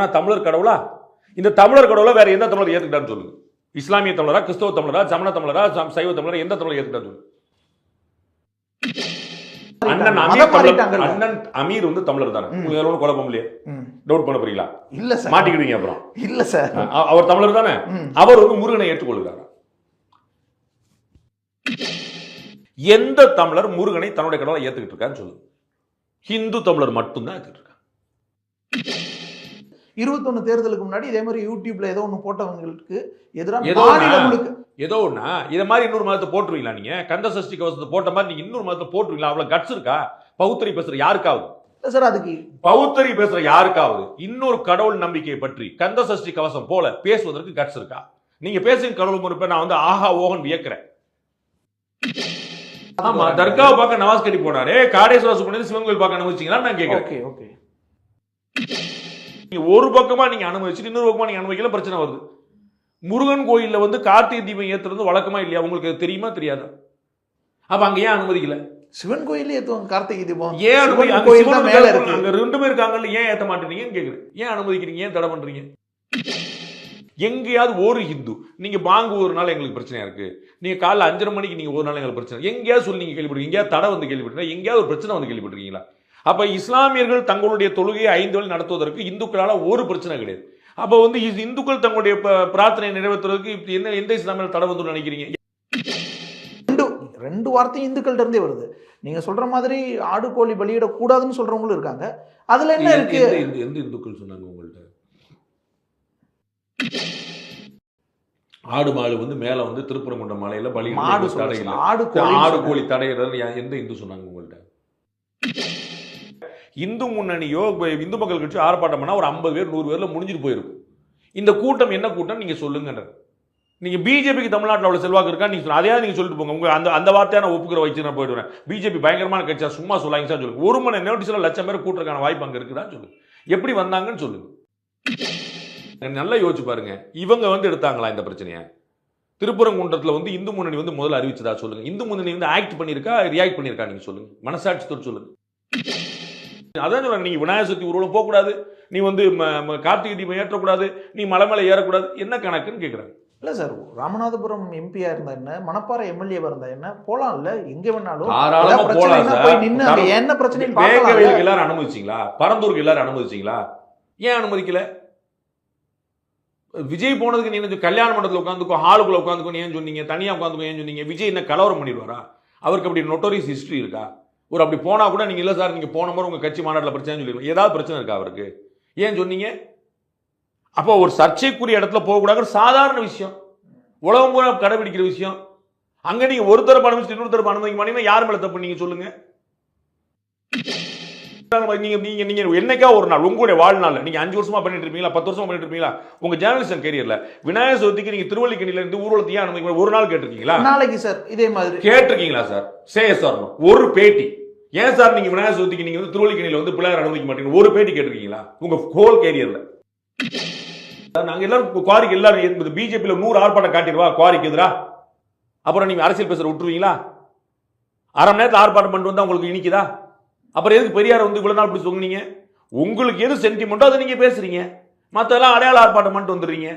ஆனா தமிழர் கடவுளா? இந்த தமிழர் கடவுளை வேற எந்த தமிழர் ஏத்துக்கிட்டான்னு சொல்லுங்க இஸ்லாமிய தமிழரா கிறிஸ்தவ தமிழரா சமண தமிழரா சைவ தமிழரா எந்த தமிழர் ஏத்துக்கிட்டான்னு சொல்லுங்க அண்ணன் அமீர். அண்ணன் வந்து தமிழர் தானே. உங்களுக்கு குழப்பம் இல்லையா. டவுட் பண்ண போறீங்களா? இல்ல சார். மாட்டிக்கிடுவீங்க அப்புறம். இல்ல சார். அவர் தமிழர் தானே. அவர் வந்து முருகனை ஏற்றுக்கொள்கிறார். எந்த தமிழர் முருகனை தன்னுடைய கடவுளை ஏத்துக்கிட்டு இருக்கான்னு சொல்லுங்க ஹிந்து தமிழர் மட்டும்தான் ஏத்துக்கிட்டு இருக்காங்க இருபத்தொன்னு தேர்தலுக்கு முன்னாடி இதே மாதிரி யூடியூப்ல ஏதோ ஒண்ணு போட்டவங்களுக்கு எதிராக? முழுக்க ஏதோ ஒண்ணா? இத மாதிரி இன்னொரு மதத்தை போட்டுருவீங்களா நீங்க? கந்த சஷ்டி கவசத்தை போட்ட மாதிரி நீங்க இன்னொரு மதத்தை போட்டுருவீங்களா? அவ்வளவு கட்ஸ் இருக்கா? பௌத்தரி பேசுற யாருக்காவது? சார் அதுக்கு பௌத்தரி பேசுற யாருக்காவது இன்னொரு கடவுள் நம்பிக்கையை பற்றி கந்த சஷ்டி கவசம் போல பேசுவதற்கு கட்ஸ் இருக்கா? நீங்க பேசுங்க கடவுள் முறைப்ப நான் வந்து ஆஹா ஓகன் வியக்கிறேன். ஆமா தர்காவை பார்க்க நவாஸ் கட்டி போனாரு. காடேஸ்வர சுப்பிரமணியன் சிவன் கோயில் பார்க்க அனுமதிச்சீங்களா நான் கேட்கிறேன். Okay okay. ஒரு பக்கமா நீங்க அனுமதிச்சுட்டு இன்னொரு பக்கமா நீங்க அனுமதிக்கல பிரச்சனை வருது. முருகன் கோயில்ல வந்து கார்த்திகை தீபம் ஏத்துறது வழக்கமா இல்லையா? உங்களுக்கு தெரியுமா? தெரியாதா? அப்ப அங்க ஏன் அனுமதிக்கல? சிவன் கோயிலே ஏத்துவாங்க கார்த்திகை தீபம். ஏன் அனுமதி மேல இருக்கு. அங்க ரெண்டு பேர் இருக்காங்கல்ல ஏன் ஏத்த மாட்டேறீங்கன்னு கேக்குறேன். ஏன் அனுமதிக்கிறீங்க? ஏன் தடை பண்றீங்க? எங்கேயாவது ஒரு ஹிந்து நீங்க பாங்கு ஒரு நாள் எங்களுக்கு பிரச்சனையா இருக்கு. நீங்க காலைல அஞ்சரை மணிக்கு நீங்க ஒரு நாள் எங்களுக்கு பிரச்சனை. எங்கேயாவது சொல்லி நீங்க கேள்விப்பட்டிருக்கீங்க. எங்கேயாவது தடை வந்து கேள்விப்பட்டிருக்கீங்க எங்கேயாவது ஒரு பிரச்சனை வந்து கேள்விப்பட்டிருக்கீங்களா? அப்ப இஸ்லாமியர்கள் தங்களுடைய தொழுகையை ஐந்து வழி நடத்துவதற்கு இந்துக்களால ஒரு பிரச்சனை கிடையாது. அப்ப வந்து இந்துக்கள் தங்களுடைய ப- பிரார்த்தனையை நிறைவேற்றுவதற்கு இப்ப என்ன எந்த இஸ்லாமியர் தடை வந்து நினைக்கிறீங்க? ரெண்டு ரெண்டு வார்த்தையும் இந்துக்கள்ட்ட இருந்தே வருது. நீங்க சொல்ற மாதிரி ஆடு கோழி பலியிடக்கூடாதுன்னு சொல்றவங்களும் இருக்காங்க. அதுல என்ன இருக்கு? எந்த- இந்துக்கள் சொன்னாங்க உங்கள்ட்ட? ஆடு மாடு வந்து மேல வந்து திருப்பரங்குன்ற மலையில பலி ஆடு ஆடு கோழி தடையிறது எந்த இந்து சொன்னாங்க உங்கள்ட்ட? இந்து முன்னணியோ இந்து மக்கள் கட்சி ஆர்ப்பாட்டம் பண்ணால் ஒரு ஐம்பது பேர் நூறு பேரில் முடிஞ்சிட்டு போயிருக்கும். இந்த கூட்டம் என்ன கூட்டம்? நீங்கள் சொல்லுங்கன்ற நீங்கள் பிஜேபிக்கு தமிழ்நாட்டில் அவ்வளோ செல்வாக்கு இருக்கா நீங்கள் அதையாவது நீங்கள் சொல்லிட்டு போங்க. உங்கள் அந்த அந்த வார்த்தையை நான் ஒப்புக்கிற வச்சு நான் போயிடுவேன் பிஜேபி பயங்கரமான கட்சியாக சும்மா சொல்லாங்க சார் சொல்லுங்க ஒரு மணி நோட்டீஸில் லட்சம் பேர் கூட்டுறதுக்கான வாய்ப்பு அங்கே இருக்குதான்னு சொல்லுங்க எப்படி வந்தாங்கன்னு சொல்லுங்க நல்லா யோசிச்சு பாருங்க. இவங்க வந்து எடுத்தாங்களா இந்த பிரச்சனையை? திருப்பரங்குன்றத்தில் வந்து இந்து முன்னணி வந்து முதல்ல அறிவிச்சதா சொல்லுங்க. இந்து முன்னணி வந்து ஆக்ட் பண்ணியிருக்கா ரியாக்ட் பண்ணியிருக்கா நீங்கள் சொல்லுங்க. மனசாட்சித்தோடு சொல்லுங்க. அதான் சொல்ல நீங்க விநாயகர் சதுர்த்தி ஊர்வலம் போகக்கூடாது நீ வந்து கார்த்திகை தீபம் ஏற்றக்கூடாது நீ மலை மேலே ஏறக்கூடாது என்ன கணக்குன்னு கேட்குறாங்க இல்ல சார் ராமநாதபுரம் எம்பியா இருந்தா என்ன மணப்பாறை எம்எல்ஏவா இருந்தா என்ன எங்க வேணாலும் போலாம் நின்னு அங்க தரம் என்ன பிரச்சனைன்னு வேங்கவேலுக்கு பார்க்கலாம். எல்லாரும் அனுமதிச்சிங்களா? பரந்தூருக்கு எல்லாரும் அனுமதிச்சிங்களா? ஏன் அனுமதிக்கல? விஜய் போனதுக்கு நீ என்ன கல்யாண மண்டபத்தில் உட்காந்துக்கோ ஹாலுக்குள்ள உட்காந்துக்கோ ஏன் சொன்னீங்க தனியா உட்காந்துக்கோ ஏன் சொன்னீங்க? விஜய் என்ன கலவரம் பண்ணிடுவாரா? அவருக்கு அப்படி நொட்டோரியஸ் ஹிஸ்டரி இருக்கா? ஒரு அப்படி போனால் கூட நீங்கள் இல்லை சார் நீங்கள் போன முறை உங்கள் கட்சி மாநாட்டில் பிரச்சனை சொல்லிடுவோம் ஏதாவது பிரச்சனை இருக்கா அவருக்கு? ஏன் சொன்னீங்க? அப்போ ஒரு சர்ச்சைக்குரிய இடத்துல போகக்கூடாது சாதாரண விஷயம். உலகம் கூட கடைபிடிக்கிற விஷயம். அங்கே நீங்கள் ஒரு தரப்பு அனுமதிச்சு இன்னொரு தரப்பு அனுமதிக்க மாட்டீங்கன்னா யார் மேலே தப்பு நீங்கள் சொல்லுங்கள் நீங்க நீங்க நீங்க என்னைக்கா ஒரு நாள் உங்களுடைய வாழ்நாள் நீங்க அஞ்சு வருஷமா பண்ணிட்டு இருப்பீங்களா? பத்து வருஷமா பண்ணிட்டு இருப்பீங்களா? உங்க ஜேர்னலிசம் கேரியர்ல விநாயகர் சதுர்த்திக்கு நீங்க திருவள்ளிக்கணில இருந்து ஊர்வலத்தை ஏன் அனுமதிக்க ஒரு நாள் கேட்டிருக்கீங்களா? நாளைக்கு சார் இதே மாதிரி. கேட்டிருக்கீங்களா சார்? சே சார் ஒரு பேட்டி. ஏன் சார் நீங்க விநாயகர் சதுர்த்திக்கு நீங்க வந்து திருவள்ளிக்கணில வந்து பிள்ளையார் அனுமதிக்க மாட்டீங்க ஒரு பேட்டி கேட்டிருக்கீங்களா? உங்க ஹோல் கேரியர்ல நாங்க எல்லாரும் குவாரிக்கு எல்லாரும் பிஜேபியில நூறு ஆர்ப்பாட்டம் காட்டிடுவா குவாரிக்கு எதிரா? அப்புறம் நீங்க அரசியல் பேசுற விட்டுருவீங்களா? அரை மணி நேரத்தில் ஆர்ப்பாட்டம் பண்ணிட்டு வந்தா உங்களுக்கு இனிக்குதா? அப்புறம் எதுக்கு பெரியார் வந்து இவ்வளோ நாள் இப்படி சொன்னீங்க? உங்களுக்கு எது சென்டிமெண்ட்டோ அதை நீங்கள் பேசுகிறீங்க மற்றெல்லாம் அடையாள ஆர்ப்பாட்டம் பண்ணிட்டு வந்துடுறீங்க.